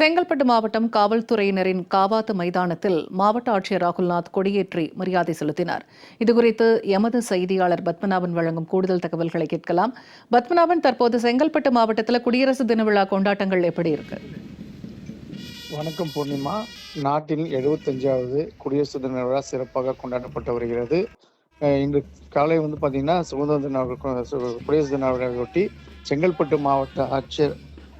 செங்கல்பட்டு மாவட்டம் காவல்துறையினரின் காவாத்து மைதானத்தில் மாவட்ட ஆட்சியர் ராகுல்நாத் கொடியேற்றி மரியாதை செலுத்தினார். இதுகுறித்து எமது செய்தியாளர் பத்மநாபன் வழங்கும் கூடுதல் தகவல்களை கேட்கலாம். பத்மநாபன் தற்போது செங்கல்பட்டு மாவட்டத்தில் குடியரசு தின விழா கொண்டாட்டங்கள் எப்படி இருக்கு? வணக்கம் பூர்ணிமா. நாட்டின் எழுபத்தஞ்சாவது குடியரசு தின விழா சிறப்பாக கொண்டாடப்பட்டு வருகிறது. இன்று காலை வந்து பார்த்தீங்கன்னா சுதந்திர தின குடியரசு தின விழாவையொட்டி செங்கல்பட்டு மாவட்ட ஆட்சியர்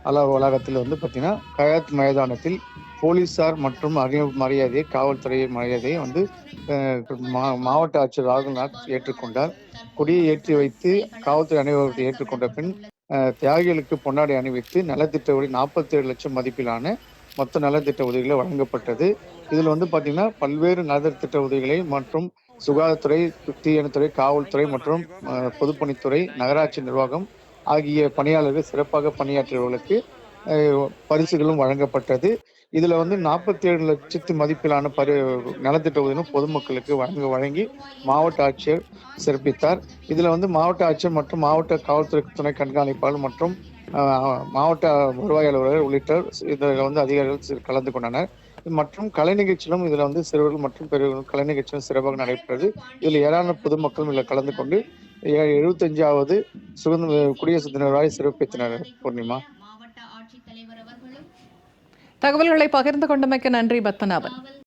அலுவலக வளாகத்தில் வந்து பார்த்தீங்கன்னா கயாத் மைதானத்தில் போலீசார் மற்றும் அறிவு மரியாதையை காவல்துறை மரியாதையை வந்து மா- மாவட்ட ஆட்சியர் ராகுல்நாத் ஏற்றுக்கொண்டார். கொடியை ஏற்றி வைத்து காவல்துறை அணிவகுப்பை ஏற்றுக்கொண்ட பின் தியாகிகளுக்கு பொன்னாடை அணிவித்து நலத்திட்ட உதவி நாற்பத்தி ஏழு லட்சம் மதிப்பிலான மொத்த நலத்திட்ட உதவிகளை வழங்கப்பட்டது. இதில் வந்து பார்த்தீங்கன்னா பல்வேறு நலத்திட்ட உதவிகளை மற்றும் சுகாதாரத்துறை தீயணைத்துறை காவல்துறை மற்றும் பொதுப்பணித்துறை நகராட்சி நிர்வாகம் ஆகிய பணியாளர்கள் சிறப்பாக பணியாற்றியவர்களுக்கு பரிசுகளும் வழங்கப்பட்டது. இதுல வந்து நாற்பத்தி ஏழு லட்சத்து மதிப்பிலான பரி நலத்திட்ட உதவியும் பொதுமக்களுக்கு வழங்க வழங்கி மாவட்ட ஆட்சியர் சிறப்பித்தார். இதுல வந்து மாவட்ட ஆட்சியர் மற்றும் மாவட்ட காவல்துறை துணை கண்காணிப்பாளர் மற்றும் மாவட்ட வருவாய் அலுவலர் உள்ளிட்டோர் இதில் வந்து அதிகாரிகள் கலந்து கொண்டனர். மற்றும் கலை நிகழ்ச்சியிலும் இதுல வந்து சிறுவர்கள் மற்றும் பெரியவர்கள் கலை நிகழ்ச்சியும் சிறப்பாக நடைபெற்றது. இதில் ஏராளமான பொதுமக்களும் இதில் கலந்து கொண்டு எழுபத்தஞ்சாவது சுதந்திர குடியரசு தின விழாவை சிறப்பித்தனர். பூர்ணிமா. மாவட்ட ஆட்சித்தலைவர் அவர்களும் தகவல்களை பகிர்ந்து கொண்டமைக்கு நன்றி பத்மநாபன்.